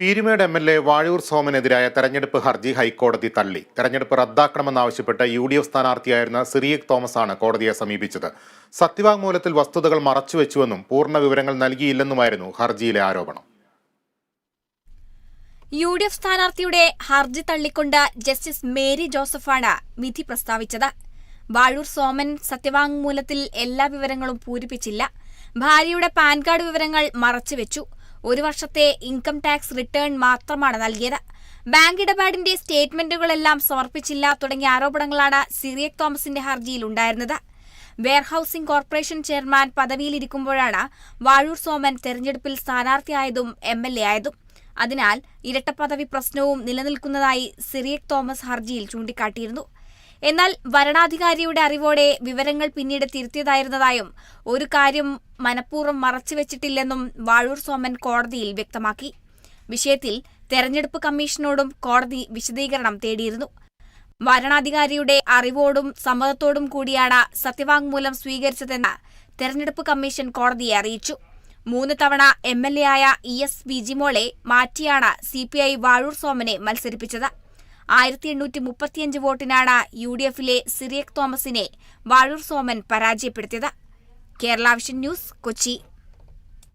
Peermade M L A Vazhoor സോമനെതിരായ തെരഞ്ഞെടുപ്പ് ഹർജി ഹൈക്കോടതി തള്ളി. തെരഞ്ഞെടുപ്പ് റദ്ദാക്കണമെന്നാവശ്യപ്പെട്ട് യു ഡി എഫ് സ്ഥാനാർത്ഥിയായിരുന്ന സിറിയക് തോമസാണ് കോടതിയെ സമീപിച്ചത്. സത്യവാങ്മൂലത്തിൽ വസ്തുതകൾ മറച്ചുവെച്ചുവെന്നും പൂർണ വിവരങ്ങൾ നൽകിയില്ലെന്നുമായിരുന്നു ഹർജിയിലെ ആരോപണം. യു ഡി എഫ് സ്ഥാനാർത്ഥിയുടെ ഹർജി തള്ളിക്കൊണ്ട് ജസ്റ്റിസ് മേരി ജോസഫാണ് വിധി പ്രസ്താവിച്ചത്. വാഴൂർ സോമൻ സത്യവാങ്മൂലത്തിൽ എല്ലാ വിവരങ്ങളും പൂരിപ്പിച്ചില്ല. ഭാര്യയുടെ പാൻ കാർഡ് വിവരങ്ങൾ മറച്ചുവെച്ചു. ഒരു വർഷത്തെ ഇൻകം ടാക്സ് റിട്ടേൺ മാത്രമാണ് നൽകിയത്. ബാങ്ക് ഇടപാടിന്റെ സ്റ്റേറ്റ്മെന്റുകളെല്ലാം സമർപ്പിച്ചില്ല തുടങ്ങിയ ആരോപണങ്ങളാണ് സിറിയക് തോമസിന്റെ ഹർജിയിൽ ഉണ്ടായിരുന്നത്. വെയർഹൌസിംഗ് കോർപ്പറേഷൻ ചെയർമാൻ പദവിയിലിരിക്കുമ്പോഴാണ് വാഴൂർ സോമൻ തെരഞ്ഞെടുപ്പിൽ സ്ഥാനാർത്ഥിയായതും എം എൽ എ ആയതും. അതിനാൽ ഇരട്ടപ്പദവി പ്രശ്നവും നിലനിൽക്കുന്നതായി സിറിയക് തോമസ് ഹർജിയിൽ ചൂണ്ടിക്കാട്ടിയിരുന്നു. എന്നാൽ വരണാധികാരിയുടെ അറിവോടെ വിവരങ്ങൾ പിന്നീട് തിരുത്തിയതായിരുന്നതായും ഒരു കാര്യം മനഃപൂർവം മറച്ചുവെച്ചിട്ടില്ലെന്നും വാഴൂർ സോമൻ കോടതിയിൽ വ്യക്തമാക്കി. വിഷയത്തിൽ തെരഞ്ഞെടുപ്പ് കമ്മീഷനോടും കോടതി വിശദീകരണം തേടിയിരുന്നു. വരണാധികാരിയുടെ അറിവോടും സമ്മതത്തോടും കൂടിയാണ് സത്യവാങ്മൂലം സ്വീകരിച്ചതെന്ന് തെരഞ്ഞെടുപ്പ് കമ്മീഷൻ കോടതിയെ അറിയിച്ചു. മൂന്ന് തവണ എം എൽ എ ആയ ഇ എസ് വിജിമോളെ മാറ്റിയാണ് സി പി ഐ വാഴൂർ സോമനെ മത്സരിപ്പിച്ചത്. ആയിരത്തി എണ്ണൂറ്റി മുപ്പത്തിയഞ്ച് വോട്ടിനാണ് യു ഡി എഫിലെ സിറിയക് തോമസിനെ വാഴൂർ സോമൻ പരാജയപ്പെടുത്തിയത്. Kerala vision news Kochi.